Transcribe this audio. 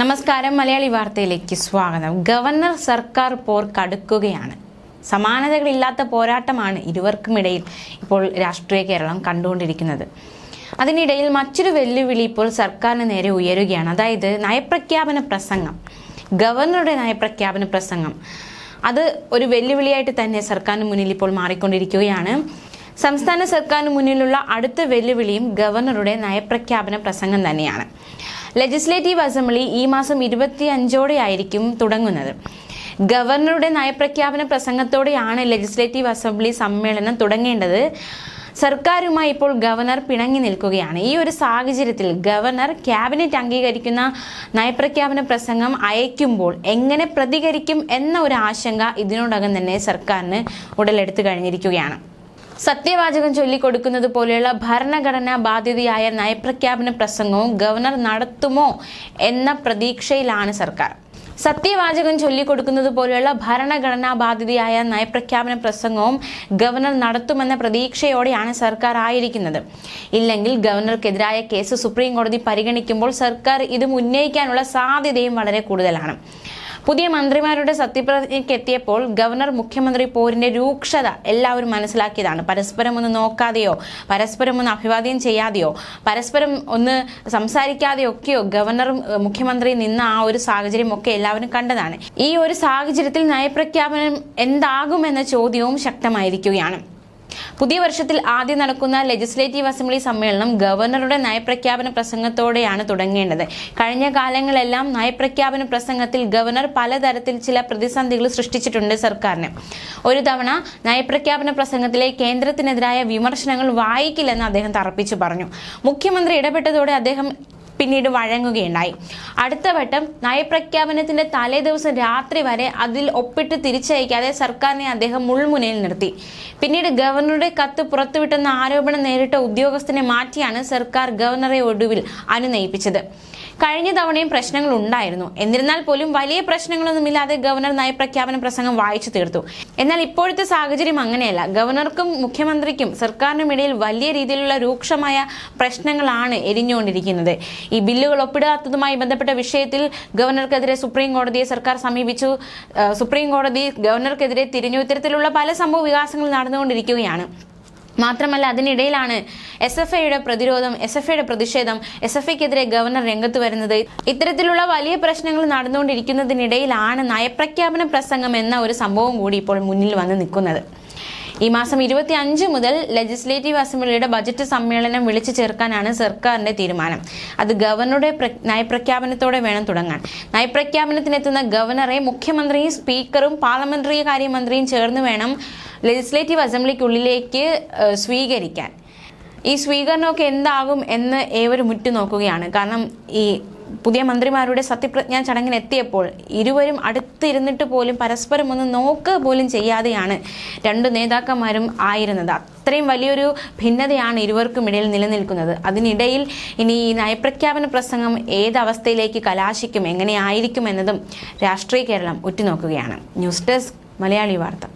നമസ്കാരം മലയാളി വാർത്തയിലേക്ക് സ്വാഗതം. ഗവർണർ സർക്കാർ പോർ കടുക്കുകയാണ്. സമാനതകളില്ലാത്ത പോരാട്ടമാണ് ഇരുവർക്കുമിടയിൽ ഇപ്പോൾ രാഷ്ട്രീയ കേരളം കണ്ടുകൊണ്ടിരിക്കുന്നത്. അതിനിടയിൽ മറ്റൊരു വെല്ലുവിളി ഇപ്പോൾ സർക്കാരിന് നേരെ ഉയരുകയാണ്. അതായത് നയപ്രഖ്യാപന പ്രസംഗം. ഗവർണറുടെ നയപ്രഖ്യാപന പ്രസംഗം. അത് ഒരു വെല്ലുവിളിയായിട്ട് തന്നെ സർക്കാരിന് മുന്നിൽ ഇപ്പോൾ മാറിക്കൊണ്ടിരിക്കുകയാണ്. സംസ്ഥാന സർക്കാരിന് മുന്നിലുള്ള അടുത്ത വെല്ലുവിളിയും ഗവർണറുടെ നയപ്രഖ്യാപന പ്രസംഗം തന്നെയാണ്. ലെജിസ്ലേറ്റീവ് അസംബ്ലി ഈ മാസം ഇരുപത്തി അഞ്ചോടെയായിരിക്കും തുടങ്ങുന്നത്. ഗവർണറുടെ നയപ്രഖ്യാപന പ്രസംഗത്തോടെയാണ് ലെജിസ്ലേറ്റീവ് അസംബ്ലി സമ്മേളനം തുടങ്ങേണ്ടത്. സർക്കാരുമായി ഇപ്പോൾ ഗവർണർ പിണങ്ങി നിൽക്കുകയാണ്. ഈ ഒരു സാഹചര്യത്തിൽ ഗവർണർ ക്യാബിനറ്റ് അംഗീകരിക്കുന്ന നയപ്രഖ്യാപന പ്രസംഗം അയക്കുമ്പോൾ എങ്ങനെ പ്രതികരിക്കും എന്ന ഒരു ആശങ്ക ഇതിനോടകം തന്നെ സർക്കാരിന് ഉടലെടുത്തു കഴിഞ്ഞിരിക്കുകയാണ്. സത്യവാചകം ചൊല്ലിക്കൊടുക്കുന്നത് പോലെയുള്ള ഭരണഘടനാ ബാധ്യതയായ നയപ്രഖ്യാപന പ്രസംഗവും ഗവർണർ നടത്തുമോ എന്ന പ്രതീക്ഷയിലാണ് സർക്കാർ. സത്യവാചകം ചൊല്ലിക്കൊടുക്കുന്നത് പോലെയുള്ള ഭരണഘടനാ ബാധ്യതയായ നയപ്രഖ്യാപന പ്രസംഗവും ഗവർണർ നടത്തുമെന്ന പ്രതീക്ഷയോടെയാണ് സർക്കാർ ആയിരിക്കുന്നത്. ഇല്ലെങ്കിൽ ഗവർണർക്കെതിരായ കേസ് സുപ്രീം കോടതി പരിഗണിക്കുമ്പോൾ സർക്കാർ ഇത് ഉന്നയിക്കാനുള്ള സാധ്യതയും വളരെ കൂടുതലാണ്. പുതിയ മന്ത്രിമാരുടെ സത്യപ്രതിജ്ഞയ്ക്ക് എത്തിയപ്പോൾ ഗവർണർ മുഖ്യമന്ത്രി പോരിന്റെ രൂക്ഷത എല്ലാവരും മനസ്സിലാക്കിയതാണ്. പരസ്പരം ഒന്ന് നോക്കാതെയോ പരസ്പരം ഒന്ന് അഭിവാദ്യം ചെയ്യാതെയോ പരസ്പരം ഒന്ന് സംസാരിക്കാതെയോ ഒക്കെയോ ഗവർണറും മുഖ്യമന്ത്രി നിന്ന ആ ഒരു സാഹചര്യം ഒക്കെ എല്ലാവരും കണ്ടതാണ്. ഈ ഒരു സാഹചര്യത്തിൽ നയപ്രഖ്യാപനം എന്താകുമെന്ന ചോദ്യവും ശക്തമായിരിക്കുകയാണ്. പുതിയ വർഷത്തിൽ ആദ്യം നടക്കുന്ന ലെജിസ്ലേറ്റീവ് അസംബ്ലി സമ്മേളനം ഗവർണറുടെ നയപ്രഖ്യാപന പ്രസംഗത്തോടെയാണ് തുടങ്ങേണ്ടത്. കഴിഞ്ഞ കാലങ്ങളെല്ലാം നയപ്രഖ്യാപന പ്രസംഗത്തിൽ ഗവർണർ പലതരത്തിൽ ചില പ്രതിസന്ധികൾ സൃഷ്ടിച്ചിട്ടുണ്ട് സർക്കാരിന്. ഒരു തവണ നയപ്രഖ്യാപന പ്രസംഗത്തിലെ കേന്ദ്രത്തിനെതിരായ വിമർശനങ്ങൾ വായിക്കില്ലെന്ന് അദ്ദേഹം തറപ്പിച്ചു പറഞ്ഞു. മുഖ്യമന്ത്രി ഇടപെട്ടതോടെ അദ്ദേഹം പിന്നീട് വഴങ്ങുകയുണ്ടായി. അടുത്ത വട്ടം നയപ്രഖ്യാപനത്തിന്റെ തലേ ദിവസം രാത്രി വരെ അതിൽ ഒപ്പിട്ട് തിരിച്ചയക്കാതെ സർക്കാരിനെ അദ്ദേഹം മുൾമുനയിൽ നിർത്തി. പിന്നീട് ഗവർണറുടെ കത്ത് പുറത്തുവിട്ടെന്ന ആരോപണം നേരിട്ട ഉദ്യോഗസ്ഥനെ മാറ്റിയാണ് സർക്കാർ ഗവർണറെ ഒടുവിൽ അനുനയിപ്പിച്ചത്. കഴിഞ്ഞ തവണയും പ്രശ്നങ്ങൾ ഉണ്ടായിരുന്നു. എന്നിരുന്നാൽ പോലും വലിയ പ്രശ്നങ്ങളൊന്നുമില്ലാതെ ഗവർണർ നയപ്രഖ്യാപന പ്രസംഗം വായിച്ചു തീർത്തു. എന്നാൽ ഇപ്പോഴത്തെ സാഹചര്യം അങ്ങനെയല്ല. ഗവർണർക്കും മുഖ്യമന്ത്രിക്കും സർക്കാരിനും ഇടയിൽ വലിയ രീതിയിലുള്ള രൂക്ഷമായ പ്രശ്നങ്ങളാണ് എരിഞ്ഞുകൊണ്ടിരിക്കുന്നത്. ഈ ബില്ലുകൾ ഒപ്പിടാത്തതുമായി ബന്ധപ്പെട്ട വിഷയത്തിൽ ഗവർണർക്കെതിരെ സുപ്രീം കോടതിയെ സർക്കാർ സമീപിച്ചു. സുപ്രീം കോടതി ഗവർണർക്കെതിരെ തിരിഞ്ഞു ഇത്തരത്തിലുള്ള പല സംഭവ വികാസങ്ങൾ നടന്നുകൊണ്ടിരിക്കുകയാണ്. മാത്രമല്ല അതിനിടയിലാണ് എസ് എഫ് ഐയുടെ പ്രതിരോധം എസ് എഫ് ഐയുടെ പ്രതിഷേധം എസ് എഫ് ഐക്കെതിരെ ഗവർണർ രംഗത്ത് വരുന്നത്. ഇത്തരത്തിലുള്ള വലിയ പ്രശ്നങ്ങൾ നടന്നുകൊണ്ടിരിക്കുന്നതിനിടയിലാണ് നയപ്രഖ്യാപന പ്രസംഗം എന്ന ഒരു സംഭവം കൂടി ഇപ്പോൾ മുന്നിൽ വന്ന് നിൽക്കുന്നത്. ഈ മാസം ഇരുപത്തി അഞ്ച് മുതൽ ലെജിസ്ലേറ്റീവ് അസംബ്ലിയുടെ ബജറ്റ് സമ്മേളനം വിളിച്ചു ചേർക്കാനാണ് സർക്കാരിന്റെ തീരുമാനം. അത് ഗവർണറുടെ പ്ര- നയപ്രഖ്യാപനത്തോടെ വേണം തുടങ്ങാൻ. നയപ്രഖ്യാപനത്തിനെത്തുന്ന ഗവർണറെ മുഖ്യമന്ത്രിയും സ്പീക്കറും പാർലമെന്ററി കാര്യമന്ത്രിയും ചേർന്ന് വേണം ലെജിസ്ലേറ്റീവ് അസംബ്ലിക്കുള്ളിലേക്ക് സ്വീകരിക്കാൻ. ഈ സ്വീകരണമൊക്കെ എന്താകും എന്ന് ഏവരും ഉറ്റുനോക്കുകയാണ്. കാരണം ഈ പുതിയ മന്ത്രിമാരുടെ സത്യപ്രതിജ്ഞാ ചടങ്ങിന് എത്തിയപ്പോൾ ഇരുവരും അടുത്തിരുന്നിട്ട് പോലും പരസ്പരം ഒന്ന് നോക്കുക പോലും ചെയ്യാതെയാണ് രണ്ട് നേതാക്കന്മാരും ആയിരുന്നത്. അത്രയും വലിയൊരു ഭിന്നതയാണ് ഇരുവർക്കും ഇടയിൽ നിലനിൽക്കുന്നത്. അതിനിടയിൽ ഇനി ഈ നയപ്രഖ്യാപന പ്രസംഗം ഏതവസ്ഥയിലേക്ക് കലാശിക്കും എങ്ങനെയായിരിക്കും എന്നതും രാഷ്ട്രീയ കേരളം ഉറ്റുനോക്കുകയാണ്. ന്യൂസ് ഡെസ്ക് മലയാളി വാർത്ത.